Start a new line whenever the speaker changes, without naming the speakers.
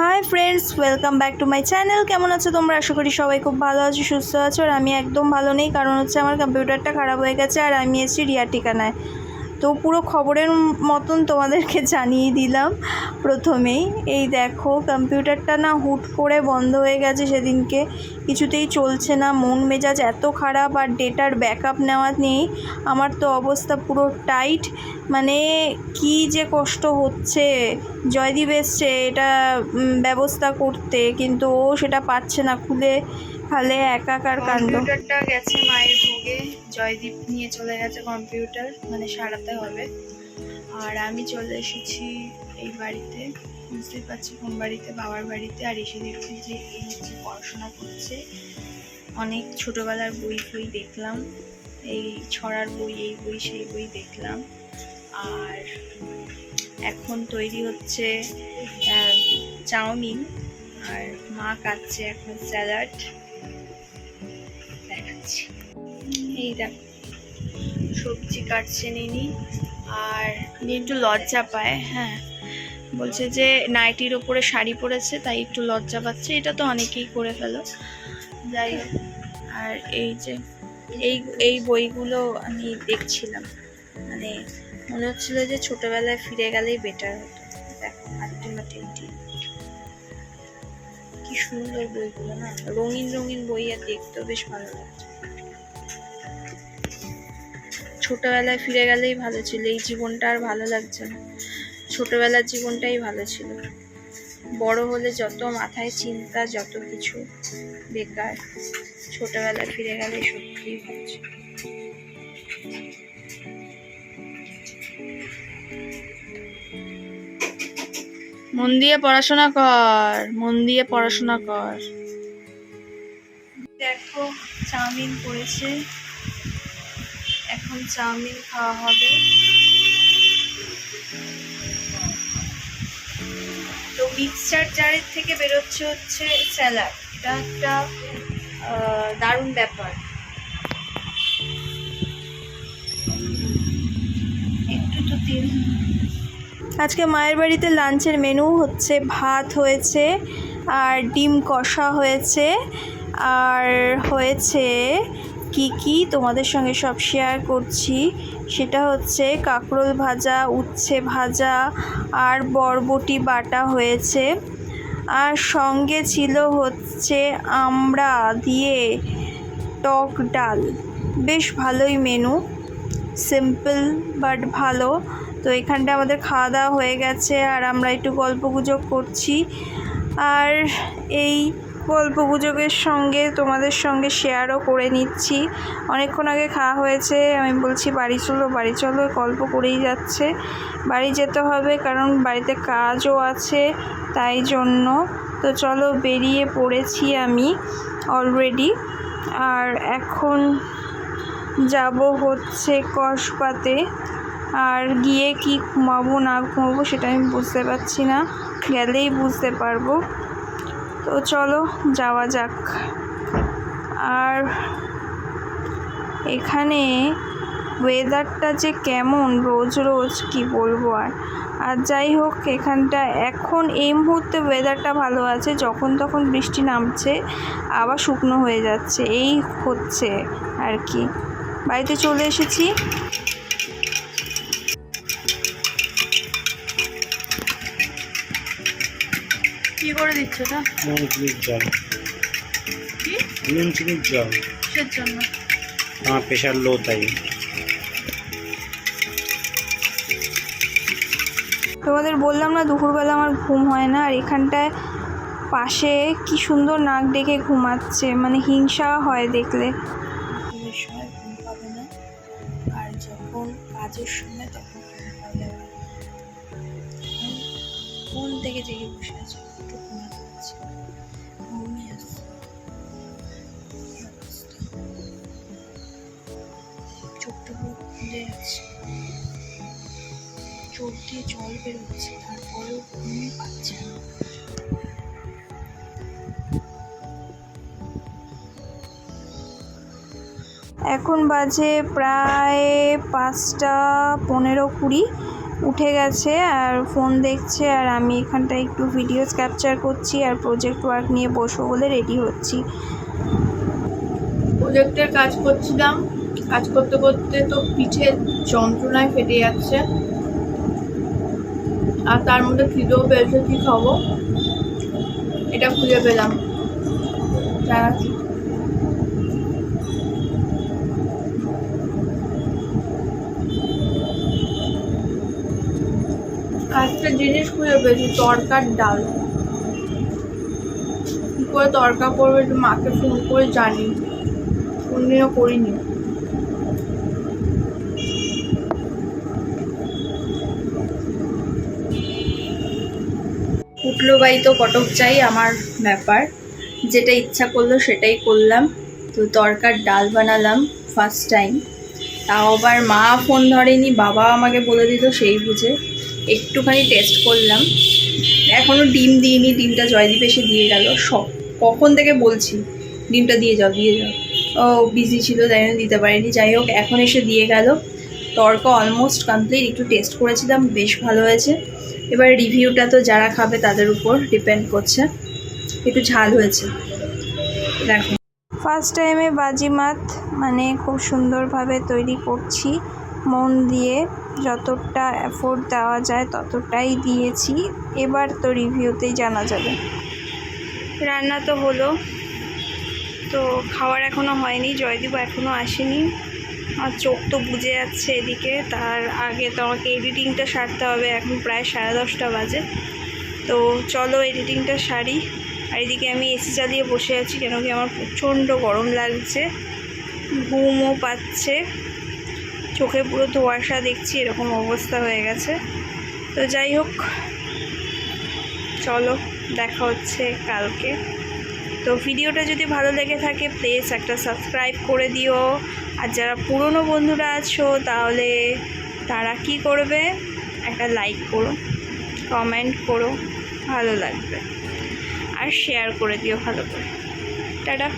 Hi friends welcome back to my channel কেমন আছো তোমরা? আশা করি সবাই খুব ভালো আছো, সুস্থ আছো, আর আমি একদম ভালো নেই, কারণ হচ্ছে আমার কম্পিউটারটা খারাপ হয়ে গেছে, আর আমি এসেছি রিয়ার ঠিকানায়। তো পুরো খবরের মতন তোমাদেরকে জানিয়ে দিলাম প্রথমেই। এই দেখো, কম্পিউটারটা না হুট করে বন্ধ হয়ে গেছে সেদিনকে। কিছুতেই চলছে না, মন মেজাজ এত খারাপ আর ডেটার ব্যাকআপ নেওয়া নেই। আমার তো অবস্থা পুরো টাইট। মানে কি যে কষ্ট হচ্ছে। জয়দীপ এসছে, এটা ব্যবস্থা করতে। কিন্তু ও সেটা পাচ্ছে না খুলে। খালে একাকার কাণ্ড। কম্পিউটারটা গেছে মায়ের ভোগে। জয়দীপ নিয়ে চলে গেছে কম্পিউটার মানে সারাতে হবে। আর আমি চলে এসেছি এই বাড়িতে। বুঝতেই পারছি কোন বাড়িতে, বাবার বাড়িতে। আর এসে দেখছি যে এই যে পড়াশোনা করছে। অনেক ছোটোবেলার বই ফই দেখলাম। এই ছড়ার বই, এই বই, সেই বই দেখলাম। আর এখন তৈরি হচ্ছে চাউমিন। আর মা কাটছে এখন স্যালাড। দেখাচ্ছি এই দেখো, সবজি কাটছে নিনি আর একটু লজ্জা পায় হ্যাঁ। বলছে যে নাইটির ওপরে শাড়ি পরেছে, তাই একটু লজ্জা পাচ্ছে। এটা তো অনেকেই করে ফেলো। যাই হোক, আর এই যে, এই এই বইগুলো আমি দেখছিলাম। মানে মনে হচ্ছিল যে ছোটোবেলায় ফিরে গেলেই বেটার হতো। দেখো আলটিমেটলি কি সুন্দর বইগুলো, না? রঙিন রঙিন বই আর দেখতেও বেশ ভালো লাগছে। ছোটবেলায় ফিরে গেলেই ভালো ছিল, এই জীবনটা আর ভালো লাগছে না। ছোটবেলার জীবনটাই ভালো ছিল। বড় হলে যত মাথায় চিন্তা, যত কিছু বেকার, ছোটবেলায় ফিরে গেলে সত্যিই ভালো ছিল। মন দিয়ে পড়াশোনা কর, মন দিয়ে পড়াশোনা কর। দেখো, চাউমিন করেছে। এখন চাউমিন খাওয়া হবে। তো মিক্সচার জারের থেকে বেরোচ্ছে হচ্ছে স্যালাড। এটা একটা দারুণ ব্যাপার। একটু তো তেল আজকে মায়ের বাড়িতে লাঞ্চের মেনু হচ্ছে ভাত হয়েছে, আর ডিম কষা হয়েছে, আর হয়েছে কি কি তোমাদের সঙ্গে সব শেয়ার করছি। সেটা হচ্ছে কাঁকরোল ভাজা, উচ্ছে ভাজা, আর বরবটি বাটা হয়েছে। আর সঙ্গে ছিল হচ্ছে আমরা দিয়ে টক ডাল। বেশ ভালোই মেনু সিম্পল বাট ভালো। তো এখানটা আমাদের খাওয়া দাওয়া হয়ে গেছে, আর আমরা একটু গল্প গুজব করছি। আর এই গল্প গুজবের সঙ্গে তোমাদের সঙ্গে শেয়ারও করে নিচ্ছি। অনেকক্ষণ আগে খাওয়া হয়েছে, আমি বলছি, বাড়ি চলো বাড়ি চলো গল্প করেই যাচ্ছে। বাড়ি যেতে হবে, কারণ বাড়িতে কাজও আছে, তাই জন্য। তো চলো, বেরিয়ে পড়েছি আমি অলরেডি আর এখন যাব হচ্ছে কসবাতে আর গিয়ে কি ঘুমাবো, না ঘুমাবো সেটা আমি বুঝতে পারছি না। গেলেই বুঝতে পারব। তো চলো, যাওয়া যাক। আর এখানে ওয়েদারটা যে কেমন, রোজ রোজ কি বলব আর। আর যাই হোক, এখানটা এখন এই মুহূর্তে ওয়েদারটা ভালো আছে, যখন তখন বৃষ্টি নামছে, আবার শুকনো হয়ে যাচ্ছে। এই হচ্ছে আর কি। বাড়িতে চলে এসেছি। কি করে দিচ্ছ
জল।
কি?
নুন চিনির জল।
কিসের জন্য?
আমার প্রেশার লো তাই।
তোমাদের বললাম না দুপুরবেলা আমার ঘুম হয় না আর এখানটায় পাশে কি সুন্দর নাক ডেকে ঘুমাচ্ছে মানে হিংসা হয় দেখলে। সময় ঘুম পাবে না আর যখন কাজের সময় তখন ঘুম পাবে না ঘুম থেকে জেগে বসে আছে, একটু ঘুমাতে চোখ দিয়ে জল বেরোচ্ছে, তারপরেও ঘুমই পাচ্ছে না। এখন বাজে প্রায় পাঁচটা পনেরো কুড়ি। উঠে গেছে আর ফোন দেখছে আর আমি এখানটায় একটু ভিডিওস ক্যাপচার করছি আর প্রজেক্ট ওয়ার্ক নিয়ে বসবো বলে রেডি হচ্ছি।
প্রজেক্টের কাজ করছিলাম। কাজ করতে করতে তো পিঠে যন্ত্রণায় ফেটে যাচ্ছে। আর তার মধ্যে খিদেও পেয়েছে, কি খাব? এটা খুঁজে পেলাম। জানাচ্ছি। একটা জিনিস খুঁজে পেয়েছি তরকার ডাল। কি করে তরকা করবে মাকে ফোন করে জানি। কোনদিনও করিনি। উঠল বাই তো কটক চাই আমার ব্যাপার। যেটা ইচ্ছা করল সেটাই করলাম। তো তরকার ডাল বানালাম ফার্স্ট টাইম তাও আবার মা ফোন ধরেনি বাবা আমাকে বলে দিত সেই বুঝে। একটুখানি টেস্ট করলাম। এখনও ডিম দিইনি, ডিমটা জয়দীপ এসে দিয়ে গেল। সব, কখন থেকে বলছি, ডিমটা দিয়ে যাও দিয়ে যাও। ও বিজি ছিল তাই জন্য দিতে পারিনি। যাই হোক, এখন এসে দিয়ে গেল। তরকা অলমোস্ট কমপ্লিট একটু টেস্ট করেছিলাম, বেশ ভালো হয়েছে। এবার রিভিউটা তো যারা খাবে তাদের উপর ডিপেন্ড করছে। একটু ঝাল হয়েছে। দেখো
ফার্স্ট টাইমে বাজিমাত মানে খুব সুন্দরভাবে তৈরি করছি। মন দিয়ে যতটা এফোর্ট দেওয়া যায় ততটাই দিয়েছি। এবার তো রিভিউতেই জানা যাবে। রান্না তো হলো। তো খাওয়ার এখনও হয়নি জয়দীপ এখনও আসেনি। আর চোখ তো বুঝে যাচ্ছে এদিকে। তার আগে তো আমাকে এডিটিংটা সারতে হবে, এখন প্রায় সাড়ে দশটা বাজে। তো চলো এডিটিংটা সারি। আর এদিকে আমি এসি চালিয়ে বসে আছি কেন কি আমার প্রচণ্ড গরম লাগছে, ঘুমও পাচ্ছে, চোখে পুরো ধোয়াশা দেখছি, এরকম অবস্থা হয়ে গেছে। তো যাই হোক, চলো, দেখা হচ্ছে কালকে। তো ভিডিওটা যদি ভালো লেগে থাকে প্লিজ একটা সাবস্ক্রাইব করে দিও। আর যারা পুরনো বন্ধুরা আছো, তাহলে তারা কি করবে? একটা লাইক করো কমেন্ট করো, ভালো লাগবে। আর শেয়ার করে দিও ভালো করে। টাটা।